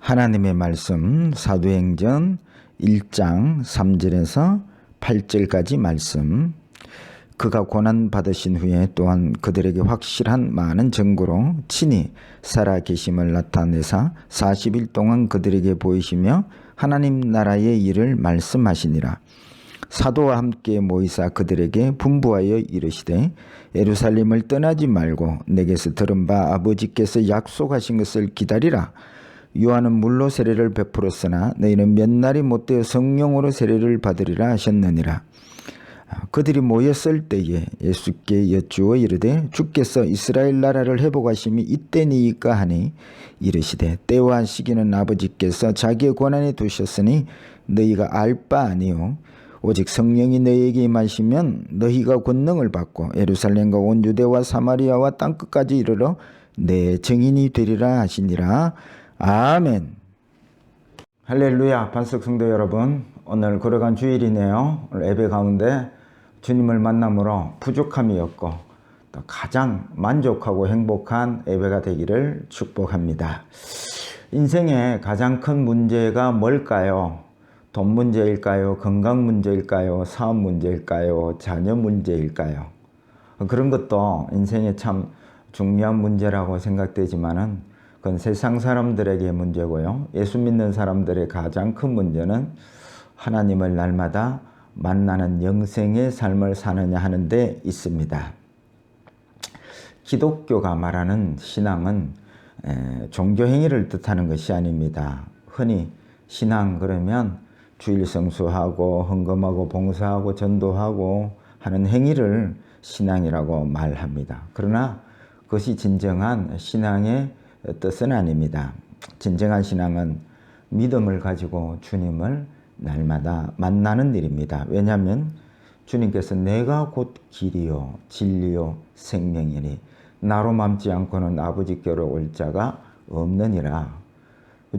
하나님의 말씀 사도행전 1장 3절에서 8절까지 말씀. 그가 고난 받으신 후에 또한 그들에게 확실한 많은 증거로 친히 살아 계심을 나타내사 40일 동안 그들에게 보이시며 하나님 나라의 일을 말씀하시니라. 사도와 함께 모이사 그들에게 분부하여 이르시되 예루살렘을 떠나지 말고 내게서 들은 바 아버지께서 약속하신 것을 기다리라 요한은 물로 세례를 베풀었으나 너희는 몇 날이 못되어 성령으로 세례를 받으리라 하셨느니라. 그들이 모였을 때에 예수께 여쭈어 이르되 주께서 이스라엘 나라를 회복하심이 이때니이까 하니 이르시되 때와 시기는 아버지께서 자기의 권한에 두셨으니 너희가 알 바 아니요. 오직 성령이 너희에게 임하시면 너희가 권능을 받고 예루살렘과 온 유대와 사마리아와 땅 끝까지 이르러 내 증인이 되리라 하시니라 아멘 할렐루야 반석 성도 여러분 오늘 걸어간 주일이네요 오늘 예배 가운데 주님을 만남으로 부족함이 없고 또 가장 만족하고 행복한 예배가 되기를 축복합니다 인생의 가장 큰 문제가 뭘까요? 돈 문제일까요? 건강 문제일까요? 사업 문제일까요? 자녀 문제일까요? 그런 것도 인생에 참 중요한 문제라고 생각되지만은 그건 세상 사람들에게 문제고요. 예수 믿는 사람들의 가장 큰 문제는 하나님을 날마다 만나는 영생의 삶을 사느냐 하는 데 있습니다. 기독교가 말하는 신앙은 종교 행위를 뜻하는 것이 아닙니다. 흔히 신앙 그러면 주일 성수하고 헌금하고 봉사하고 전도하고 하는 행위를 신앙이라고 말합니다. 그러나 그것이 진정한 신앙의 뜻은 아닙니다. 진정한 신앙은 믿음을 가지고 주님을 날마다 만나는 일입니다. 왜냐하면 주님께서 내가 곧 길이요 진리요 생명이니 나로 맘지 않고는 아버지께로 올 자가 없느니라.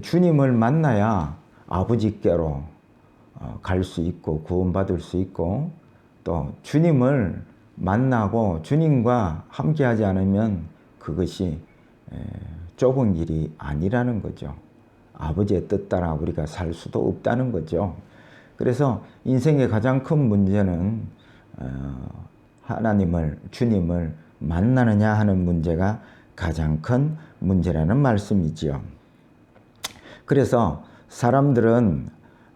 주님을 만나야 아버지께로 어, 갈수 있고 구원받을 수 있고 또 주님을 만나고 주님과 함께하지 않으면 그것이 좁은 길이 아니라는 거죠. 아버지의 뜻 따라 우리가 살 수도 없다는 거죠. 그래서 인생의 가장 큰 문제는 어, 하나님을 주님을 만나느냐 하는 문제가 가장 큰 문제라는 말씀이지요. 그래서 사람들은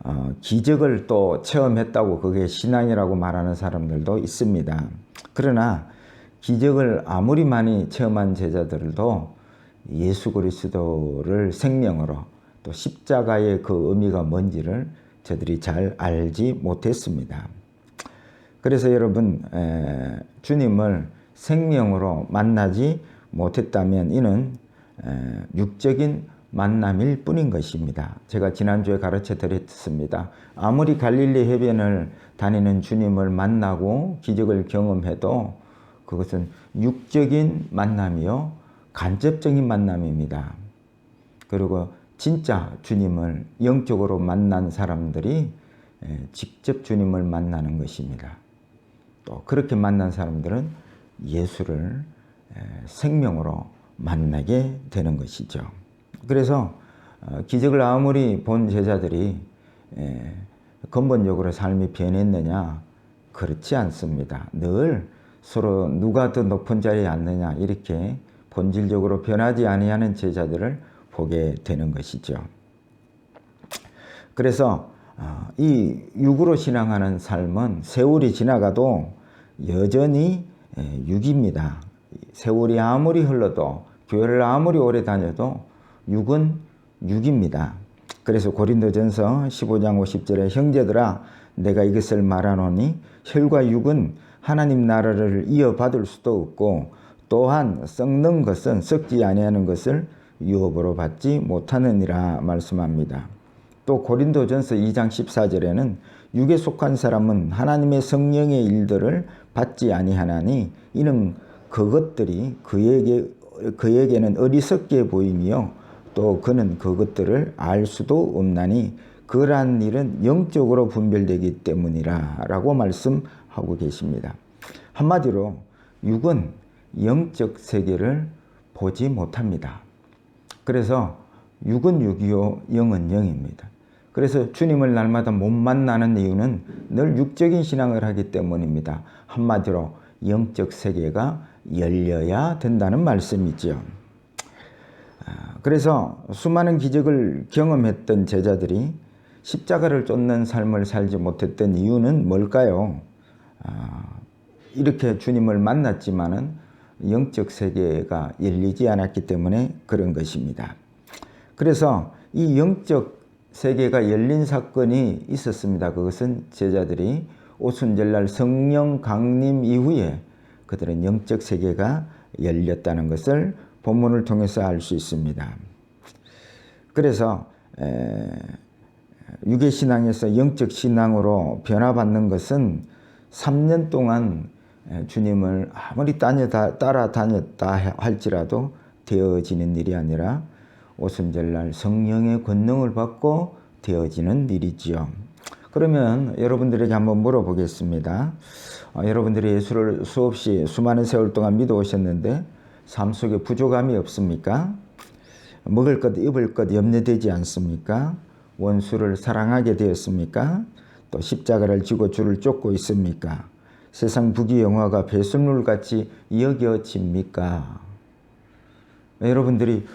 어, 기적을 또 체험했다고 그게 신앙이라고 말하는 사람들도 있습니다. 그러나 기적을 아무리 많이 체험한 제자들도 예수 그리스도를 생명으로 또 십자가의 그 의미가 뭔지를 저들이 잘 알지 못했습니다. 그래서 여러분 에, 주님을 생명으로 만나지 못했다면 이는 에, 육적인 만남일 뿐인 것입니다. 제가 지난주에 가르쳐 드렸습니다. 아무리 갈릴리 해변을 다니는 주님을 만나고 기적을 경험해도 그것은 육적인 만남이요. 간접적인 만남입니다. 그리고 진짜 주님을 영적으로 만난 사람들이 직접 주님을 만나는 것입니다. 또 그렇게 만난 사람들은 예수를 생명으로 만나게 되는 것이죠. 그래서 어, 기적을 아무리 본 제자들이 근본적으로 삶이 변했느냐 그렇지 않습니다. 늘 서로 누가 더 높은 자리에 앉느냐 이렇게 본질적으로 변하지 아니하는 제자들을 보게 되는 것이죠. 그래서 어, 이 육으로 신앙하는 삶은 세월이 지나가도 여전히 육입니다. 세월이 아무리 흘러도 교회를 아무리 오래 다녀도 육은 육입니다. 그래서 고린도전서 15장 50절에 형제들아 내가 이것을 말하노니 혈과 육은 하나님 나라를 이어받을 수도 없고 또한 썩는 것은 썩지 아니하는 것을 유업으로 받지 못하느니라 말씀합니다. 또 고린도전서 2장 14절에는 육에 속한 사람은 하나님의 성령의 일들을 받지 아니하나니 이는 그것들이 그에게 그에게는 어리석게 보이며 또 그는 그것들을 알 수도 없나니 그러한 일은 영적으로 분별되기 때문이라 라고 말씀하고 계십니다. 한마디로 육은 영적 세계를 보지 못합니다. 그래서 육은 육이요 영은 영입니다. 그래서 주님을 날마다 못 만나는 이유는 늘 육적인 신앙을 하기 때문입니다. 한마디로 영적 세계가 열려야 된다는 말씀이죠. 아, 그래서 수많은 기적을 경험했던 제자들이 십자가를 쫓는 삶을 살지 못했던 이유는 뭘까요? 아, 이렇게 주님을 만났지만은 영적 세계가 열리지 않았기 때문에 그런 것입니다. 그래서 이 영적 세계가 열린 사건이 있었습니다. 그것은 제자들이 오순절날 성령 강림 이후에 그들은 영적 세계가 열렸다는 것을 본문을 통해서 알 수 있습니다. 그래서 유괴 신앙에서 영적 신앙으로 변화받는 것은 3년 동안 주님을 아무리 따라다녔다 할지라도 되어지는 일이 아니라 오순절날 성령의 권능을 받고 되어지는 일이지요. 그러면 여러분들에게 한번 물어보겠습니다. 어, 여러분들이 예수를 수없이 수많은 세월 동안 믿어 오셨는데 삶 속에 부족함이 없습니까? 먹을 것, 입을 것 염려되지 않습니까? 원수를 사랑하게 되었습니까? 또 십자가를 지고 주를 쫓고 있습니까? 세상 부귀 영화가 배설물 같이 여겨집니까? 여러분들이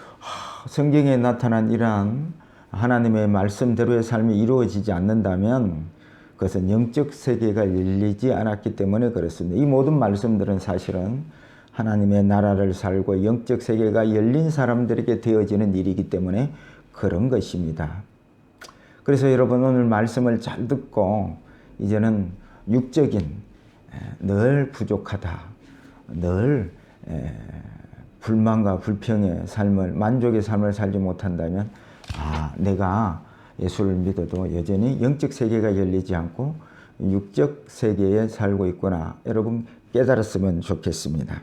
성경에 나타난 이러한 하나님의 말씀대로의 삶이 이루어지지 않는다면 그것은 영적 세계가 열리지 않았기 때문에 그렇습니다. 이 모든 말씀들은 사실은 하나님의 나라를 살고 영적 세계가 열린 사람들에게 되어지는 일이기 때문에 그런 것입니다. 그래서 여러분 오늘 말씀을 잘 듣고 이제는 육적인 늘 부족하다. 늘 불만과 불평의 삶을 만족의 삶을 살지 못한다면 아 내가 예수를 믿어도 여전히 영적 세계가 열리지 않고 육적 세계에 살고 있구나 여러분 깨달았으면 좋겠습니다.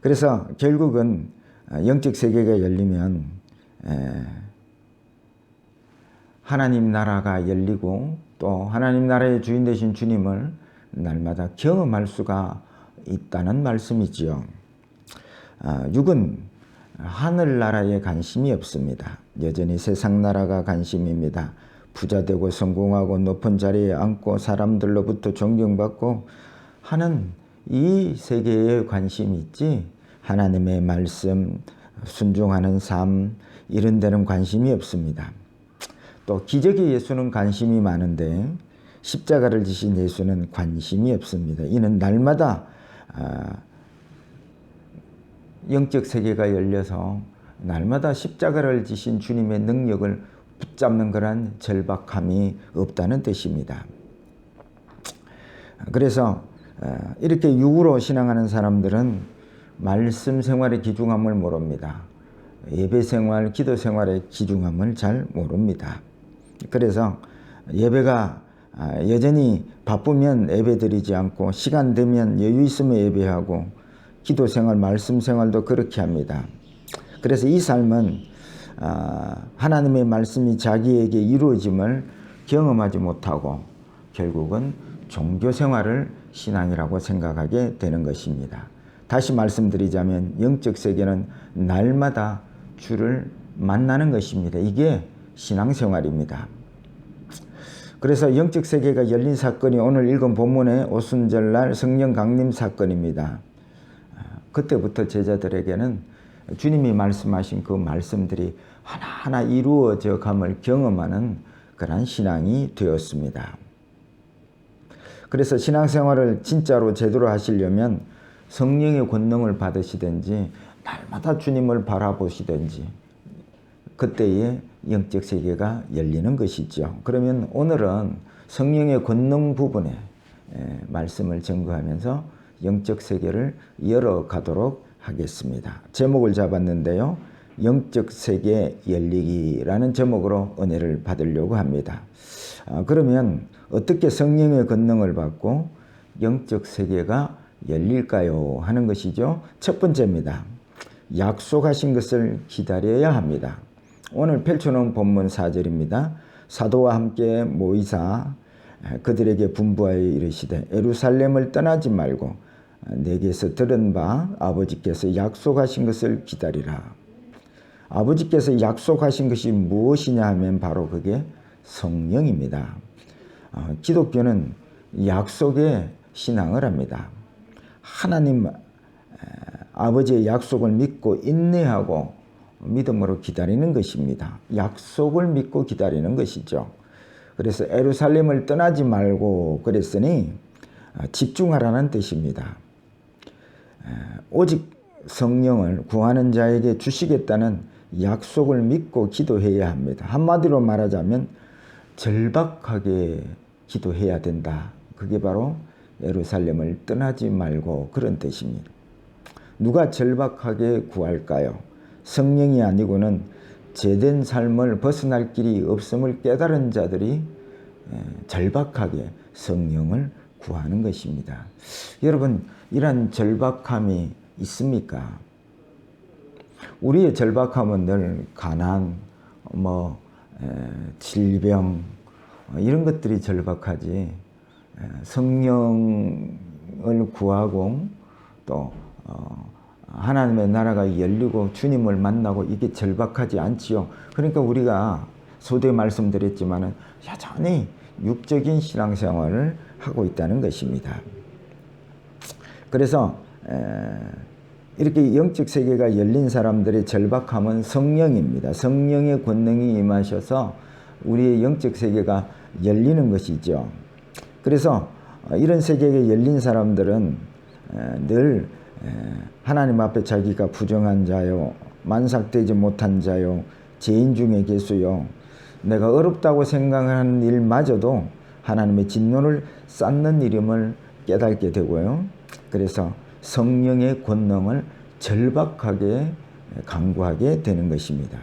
그래서 결국은 영적 세계가 열리면 하나님 나라가 열리고 또 하나님 나라의 주인 되신 주님을 날마다 경험할 수가 있다는 말씀이지요. 아, 육은 하늘나라에 관심이 없습니다. 여전히 세상 나라가 관심입니다. 부자 되고 성공하고 높은 자리에 앉고 사람들로부터 존경받고 하는 이 세계에 관심이 있지 하나님의 말씀, 순종하는 삶 이런 데는 관심이 없습니다. 또 기적의 예수는 관심이 많은데 십자가를 지신 예수는 관심이 없습니다. 이는 날마다 아, 영적 세계가 열려서 날마다 십자가를 지신 주님의 능력을 붙잡는 그런 절박함이 없다는 뜻입니다. 그래서 아, 이렇게 육으로 신앙하는 사람들은 말씀 생활의 기중함을 모릅니다. 예배 생활, 기도 생활의 기중함을 잘 모릅니다. 그래서 예배가 아, 여전히 바쁘면 예배 드리지 않고 시간 되면 여유 있으면 예배하고 기도 생활, 말씀 생활도 그렇게 합니다. 그래서 이 삶은 아, 하나님의 말씀이 자기에게 이루어짐을 경험하지 못하고 결국은 종교 생활을 신앙이라고 생각하게 되는 것입니다. 다시 말씀드리자면 영적 세계는 날마다 주를 만나는 것입니다. 이게 신앙생활입니다. 그래서 영적 세계가 열린 사건이 오늘 읽은 본문의 오순절날 성령 강림 사건입니다. 그때부터 제자들에게는 주님이 말씀하신 그 말씀들이 하나하나 이루어져 감을 경험하는 그러한 신앙이 되었습니다. 그래서 신앙생활을 진짜로 제대로 하시려면 성령의 권능을 받으시든지 날마다 주님을 바라보시든지 그때에 영적 세계가 열리는 것이죠. 그러면 오늘은 성령의 권능 부분에 말씀을 증거하면서 영적 세계를 열어가도록 하겠습니다. 제목을 잡았는데요. 영적 세계 열리기라는 제목으로 은혜를 받으려고 합니다. 아, 그러면 어떻게 성령의 권능을 받고 영적 세계가 열릴까요? 하는 것이죠. 첫 번째입니다. 약속하신 것을 기다려야 합니다. 오늘 펼쳐놓은 본문 4절입니다. 사도와 함께 모이사 그들에게 분부하여 이르시되 에루살렘을 떠나지 말고 내게서 들은 바 아버지께서 약속하신 것을 기다리라. 아버지께서 약속하신 것이 무엇이냐 하면 바로 그게 성령입니다. 어, 기독교는 약속의 신앙을 합니다. 하나님 에, 아버지의 약속을 믿고 인내하고 믿음으로 기다리는 것입니다. 약속을 믿고 기다리는 것이죠. 그래서 에루살렘을 떠나지 말고 그랬으니 어, 집중하라는 뜻입니다. 에, 오직 성령을 구하는 자에게 주시겠다는 약속을 믿고 기도해야 합니다. 한마디로 말하자면 절박하게 기도해야 된다. 그게 바로 예루살렘을 떠나지 말고 그런 뜻입니다. 누가 절박하게 구할까요? 성령이 아니고는 제된 삶을 벗어날 길이 없음을 깨달은 자들이 절박하게 성령을 구하는 것입니다. 여러분, 이런 절박함이 있습니까? 우리의 절박함은 늘 가난, 뭐 에, 질병 어, 이런 것들이 절박하지 에, 성령을 구하고 또 어, 하나님의 나라가 열리고 주님을 만나고 이게 절박하지 않지요. 그러니까 우리가 소대 말씀드렸지만은 여전히 육적인 신앙생활을 하고 있다는 것입니다. 그래서 에, 이렇게 영적 세계가 열린 사람들의 절박함은 성령입니다. 성령의 권능이 임하셔서 우리의 영적 세계가 열리는 것이죠. 그래서 이런 세계에 열린 사람들은 늘 하나님 앞에 자기가 부정한 자요, 만삭되지 못한 자요, 죄인 중에 계수요, 내가 어렵다고 생각하는 일마저도 하나님의 진노를 쌓는 이름을 깨닫게 되고요. 그래서 성령의 권능을 절박하게 강구하게 되는 것입니다.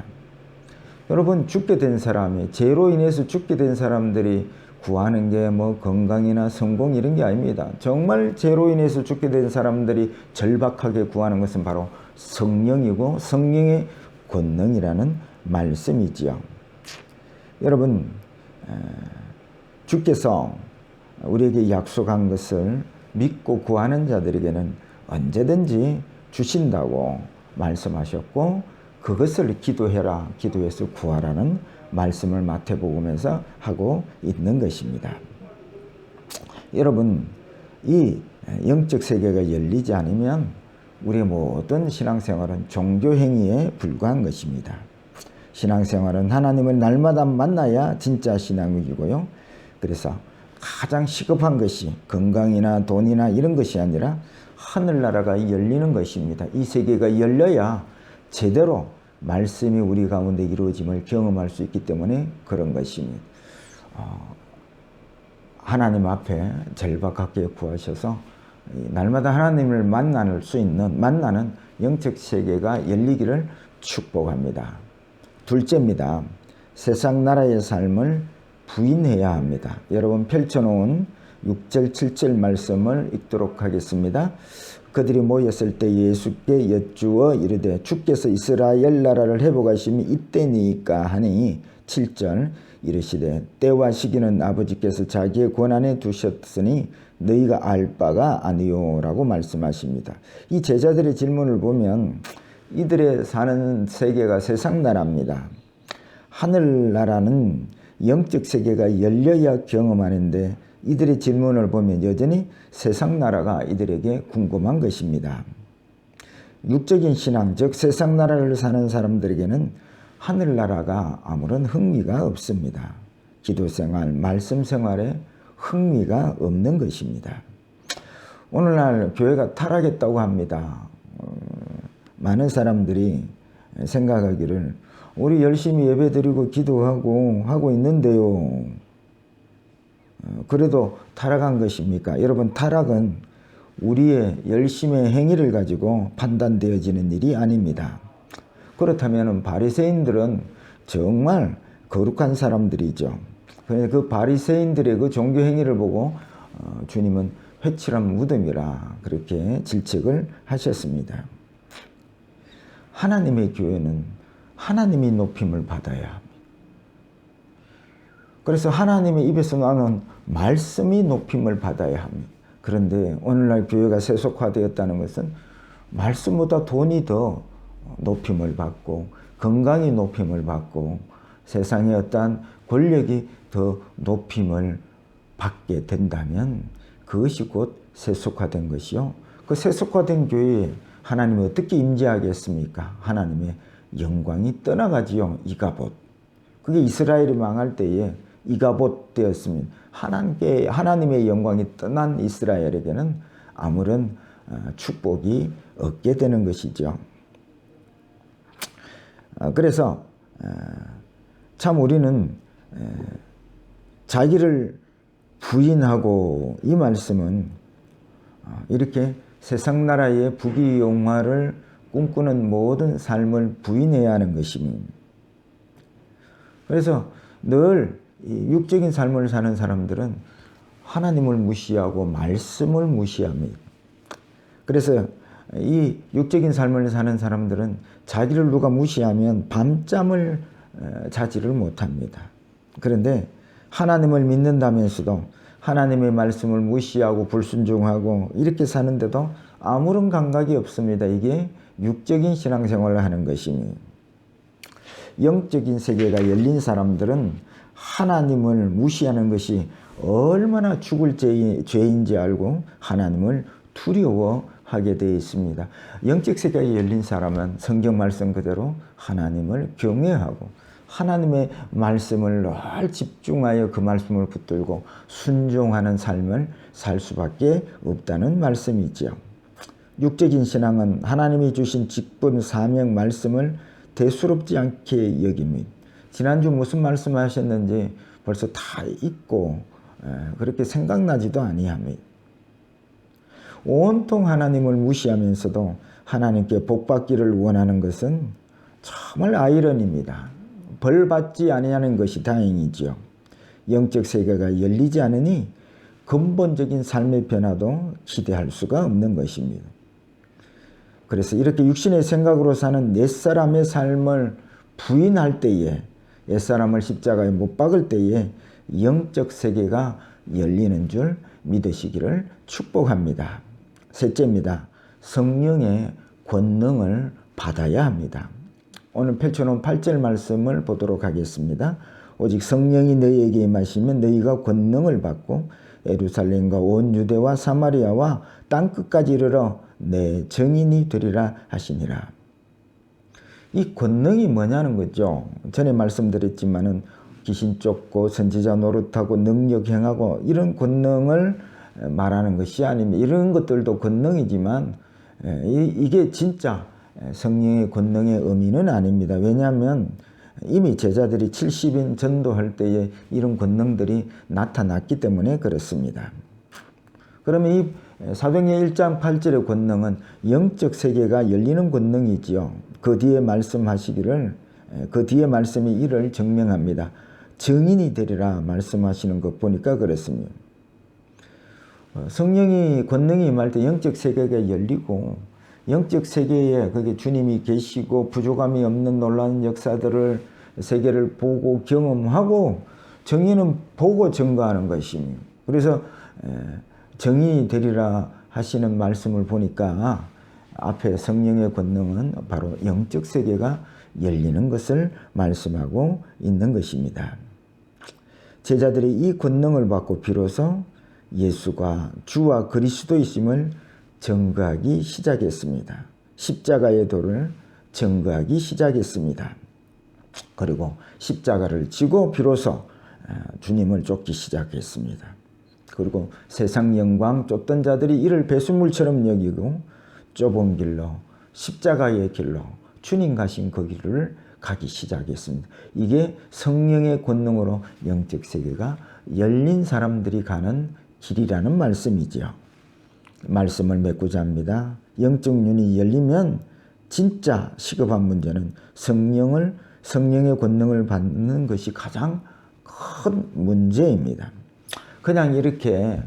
여러분 죽게 된 사람이 죄로 인해서 죽게 된 사람들이 구하는 게 뭐 건강이나 성공 이런 게 아닙니다. 정말 죄로 인해서 죽게 된 사람들이 절박하게 구하는 것은 바로 성령이고 성령의 권능이라는 말씀이지요. 여러분 주께서 우리에게 약속한 것을 믿고 구하는 자들에게는 언제든지 주신다고 말씀하셨고 그것을 기도해라 기도해서 구하라는 말씀을 마태복음에서 하고 있는 것입니다. 여러분 이 영적 세계가 열리지 않으면 우리의 모든 신앙생활은 종교행위에 불과한 것입니다. 신앙생활은 하나님을 날마다 만나야 진짜 신앙이고요. 그래서 가장 시급한 것이 건강이나 돈이나 이런 것이 아니라 하늘나라가 열리는 것입니다. 이 세계가 열려야 제대로 말씀이 우리 가운데 이루어짐을 경험할 수 있기 때문에 그런 것입니다. 어, 하나님 앞에 절박하게 구하셔서 날마다 하나님을 만날 수 있는 만나는 영적 세계가 열리기를 축복합니다. 둘째입니다. 세상 나라의 삶을 부인해야 합니다. 여러분 펼쳐놓은 6절 7절 말씀을 읽도록 하겠습니다. 그들이 모였을 때 예수께 여쭈어 이르되 주께서 이스라엘 나라를 회복하심이 이때니까 하니 7절 이르시되 때와 시기는 아버지께서 자기의 권한에 두셨으니 너희가 알 바가 아니요라고 말씀하십니다. 이 제자들의 질문을 보면 이들의 사는 세계가 세상 나라입니다. 하늘 나라는 영적 세계가 열려야 경험하는데 이들의 질문을 보면 여전히 세상 나라가 이들에게 궁금한 것입니다. 육적인 신앙, 즉 세상 나라를 사는 사람들에게는 하늘나라가 아무런 흥미가 없습니다. 기도 생활, 말씀 생활에 흥미가 없는 것입니다. 오늘날 교회가 타락했다고 합니다. 어, 많은 사람들이 생각하기를 우리 열심히 예배드리고 기도하고 하고 있는데요. 어, 그래도 타락한 것입니까? 여러분 타락은 우리의 열심의 행위를 가지고 판단되어지는 일이 아닙니다. 그렇다면 바리새인들은 정말 거룩한 사람들이죠. 그 바리새인들의 그 종교 행위를 보고 어, 주님은 회칠한 무덤이라 그렇게 질책을 하셨습니다. 하나님의 교회는 하나님이 높임을 받아야. 그래서 하나님의 입에서 나는 말씀이 높임을 받아야 합니다. 그런데 오늘날 교회가 세속화되었다는 것은 말씀보다 돈이 더 높임을 받고 건강이 높임을 받고 세상의 어떠한 권력이 더 높임을 받게 된다면 그것이 곧 세속화된 것이요. 그 세속화된 교회에 하나님이 어떻게 임재하겠습니까? 하나님의 영광이 떠나가지요. 이가봇. 그게 이스라엘이 망할 때에 이가봇 되었으면 하나님께 하나님의 영광이 떠난 이스라엘에게는 아무런 어, 축복이 없게 되는 것이죠. 어, 그래서 어, 참 우리는 자기를 부인하고 이 말씀은 이렇게 세상 나라의 부귀영화를 꿈꾸는 모든 삶을 부인해야 하는 것입니다. 그래서 늘 육적인 삶을 사는 사람들은 하나님을 무시하고 말씀을 무시합니다. 그래서 이 육적인 삶을 사는 사람들은 자기를 누가 무시하면 밤잠을 자지를 못합니다. 그런데 하나님을 믿는다면서도 하나님의 말씀을 무시하고 불순종하고 이렇게 사는데도 아무런 감각이 없습니다. 이게 육적인 신앙생활을 하는 것입니다. 영적인 세계가 열린 사람들은 하나님을 무시하는 것이 얼마나 죽을 죄인지 알고 하나님을 두려워하게 되어 있습니다. 영적 세계가 열린 사람은 성경 말씀 그대로 하나님을 경외하고 하나님의 말씀을 늘 집중하여 그 말씀을 붙들고 순종하는 삶을 살 수밖에 없다는 말씀이지요. 육적인 신앙은 하나님이 주신 직분, 사명, 말씀을 대수롭지 않게 여깁니다. 지난주 무슨 말씀하셨는지 벌써 다 잊고 그렇게 생각나지도 아니합니다. 온통 하나님을 무시하면서도 하나님께 복받기를 원하는 것은 정말 아이러니입니다. 벌 받지 아니하는 것이 다행이지요. 영적 세계가 열리지 않으니 근본적인 삶의 변화도 기대할 수가 없는 것입니다. 그래서 이렇게 육신의 생각으로 사는 옛사람의 삶을 부인할 때에 옛사람을 십자가에 못 박을 때에 영적 세계가 열리는 줄 믿으시기를 축복합니다. 셋째입니다. 성령의 권능을 받아야 합니다. 오늘 펼쳐놓은 8절 말씀을 보도록 하겠습니다. 오직 성령이 너희에게 임하시면 너희가 권능을 받고 에루살렘과 온 유대와 사마리아와 땅끝까지 이르러 내 정인이 되리라 하시니라. 이 권능이 뭐냐는 거죠. 전에 말씀드렸지만은 귀신 쫓고 선지자 노릇하고 능력 행하고 이런 권능을 말하는 것이 아닙니다. 이런 것들도 권능이지만 이게 진짜 성령의 권능의 의미는 아닙니다. 왜냐하면 이미 제자들이 70인 전도할 때에 이런 권능들이 나타났기 때문에 그렇습니다. 그러면 이 사도행전 1장 8절의 권능은 영적 세계가 열리는 권능이지요. 그 뒤에 말씀하시기를 그 뒤에 말씀이 이를 증명합니다. 증인이 되리라 말씀하시는 것 보니까 그렇습니다. 어, 성령이 권능이 임할 때 영적 세계가 열리고 영적 세계에 거기 주님이 계시고 부족함이 없는 놀라운 역사들을 세계를 보고 경험하고 정의는 보고 증거하는 것입니다. 그래서 정의 되리라 하시는 말씀을 보니까 앞에 성령의 권능은 바로 영적 세계가 열리는 것을 말씀하고 있는 것입니다. 제자들이 이 권능을 받고 비로소 예수가 주와 그리스도이심을 증거하기 시작했습니다. 십자가의 도를 증거하기 시작했습니다. 그리고 십자가를 지고 비로소 주님을 쫓기 시작했습니다. 그리고 세상 영광 쫓던 자들이 이를 배수물처럼 여기고 좁은 길로 십자가의 길로 주님 가신 그 길을 가기 시작했습니다. 이게 성령의 권능으로 영적 세계가 열린 사람들이 가는 길이라는 말씀이지요. 말씀을 맺고자 합니다. 영적 눈이 열리면 진짜 시급한 문제는 성령을 성령의 권능을 받는 것이 가장 큰 문제입니다. 그냥 이렇게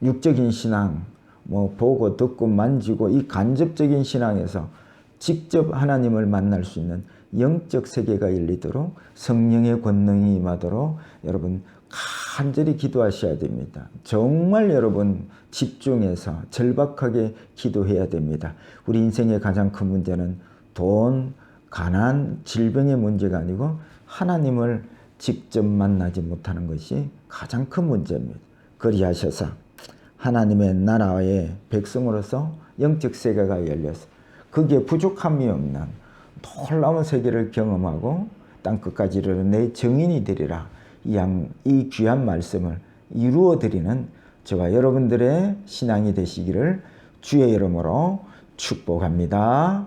육적인 신앙, 뭐 보고 듣고 만지고 이 간접적인 신앙에서 직접 하나님을 만날 수 있는 영적 세계가 열리도록 성령의 권능이 임하도록 여러분 간절히 기도하셔야 됩니다. 정말 여러분 집중해서 절박하게 기도해야 됩니다. 우리 인생의 가장 큰 문제는 돈, 가난 질병의 문제가 아니고 하나님을 직접 만나지 못하는 것이 가장 큰 문제입니다. 그리하셔서 하나님의 나라의 백성으로서 영적 세계가 열려서 거기에 부족함이 없는 놀라운 세계를 경험하고 땅 끝까지 이르러 내 정인이 되리라 이 귀한 말씀을 이루어 드리는 저와 여러분들의 신앙이 되시기를 주의 이름으로 축복합니다.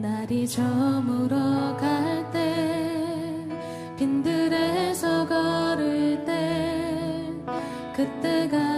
날이 저물어 갈 때 빈들에서 걸을 때 그때가